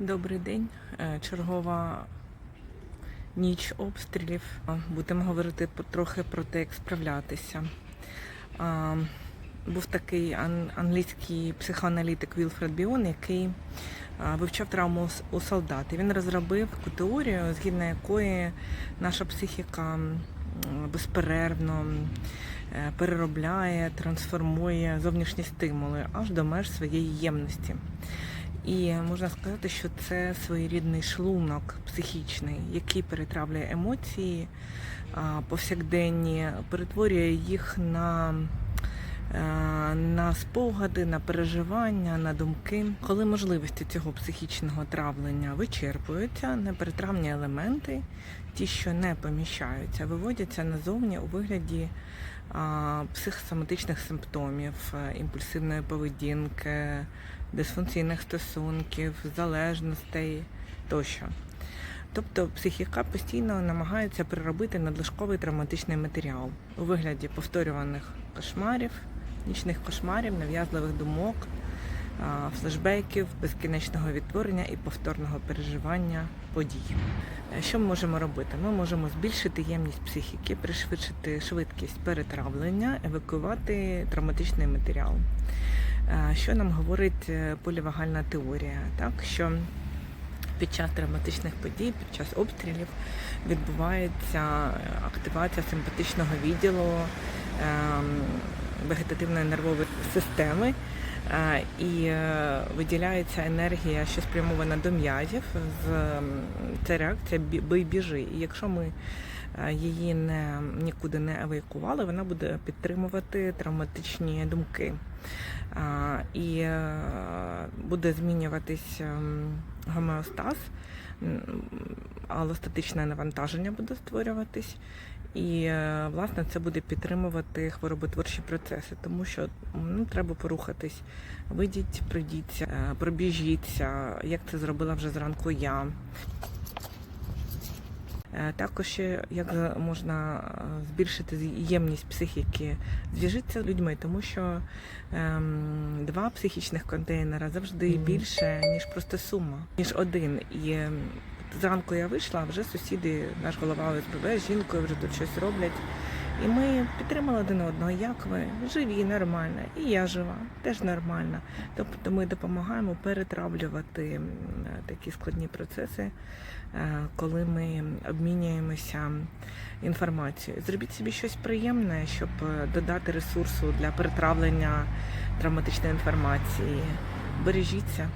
Добрий день. Е, Чергова ніч обстрілів. Будемо говорити трохи про те, як справлятися. Був такий англійський психоаналітик Вілфред Біон, який вивчав травму у солдат. І він розробив таку теорію, згідно якої наша психіка безперервно е, переробляє, трансформує зовнішні стимули аж до меж своєї ємності. І можна сказати, що це своєрідний шлунок психічний, який перетравлює емоції повсякденні, перетворює їх на, на спогади, на переживання, на думки. Коли можливості цього психічного травлення вичерпуються, неперетравні елементи, ті, що не поміщаються, виводяться назовні у вигляді психосоматичних симптомів, е, імпульсивної поведінки, дисфункційних стосунків, залежностей тощо. Тобто психіка постійно намагається переробити надлишковий травматичний матеріал у вигляді повторюваних кошмарів, нічних кошмарів, нав'язливих думок, флешбеків, безкінечного відтворення і повторного переживання подій. Е, Що ми можемо робити? Ми можемо збільшити ємність психіки, пришвидшити швидкість перетравлення, евакуювати травматичний матеріал. Е, Що нам говорить е, полівагальна теорія? Так, що під час травматичних подій, під час обстрілів відбувається активація симпатичного відділу ем, вегетативної нервової системи. е, І е, виділяється енергія, що спрямована до м'язів. Це реакція бі- бий біжи. І якщо ми е, її не нікуди не евакуювали, вона буде підтримувати травматичні думки. І буде змінюватись гомеостаз, алостатичне навантаження буде створюватись. І е, власне це буде підтримувати хвороботворчі процеси, тому що ну, треба порухатись. Вийдіть, прийдіться, е, пробіжіться, як це зробила вже зранку я. Е, Також як можна збільшити ємність психіки, зв'яжіться з людьми, тому що ем, два психічних контейнера завжди більше, ніж просто сума, ніж один. І ем, зранку я вийшла, а вже сусіди, наш голова ОСББ з жінкою вже тут щось роблять. І ми підтримали один одного, як ви живі, нормально, і я жива, теж нормально. Тобто ми допомагаємо перетравлювати такі складні процеси, е, коли ми обмінюємося інформацією. Зробіть собі щось приємне, щоб е, додати ресурсу для перетравлення травматичної інформації. Бережіться.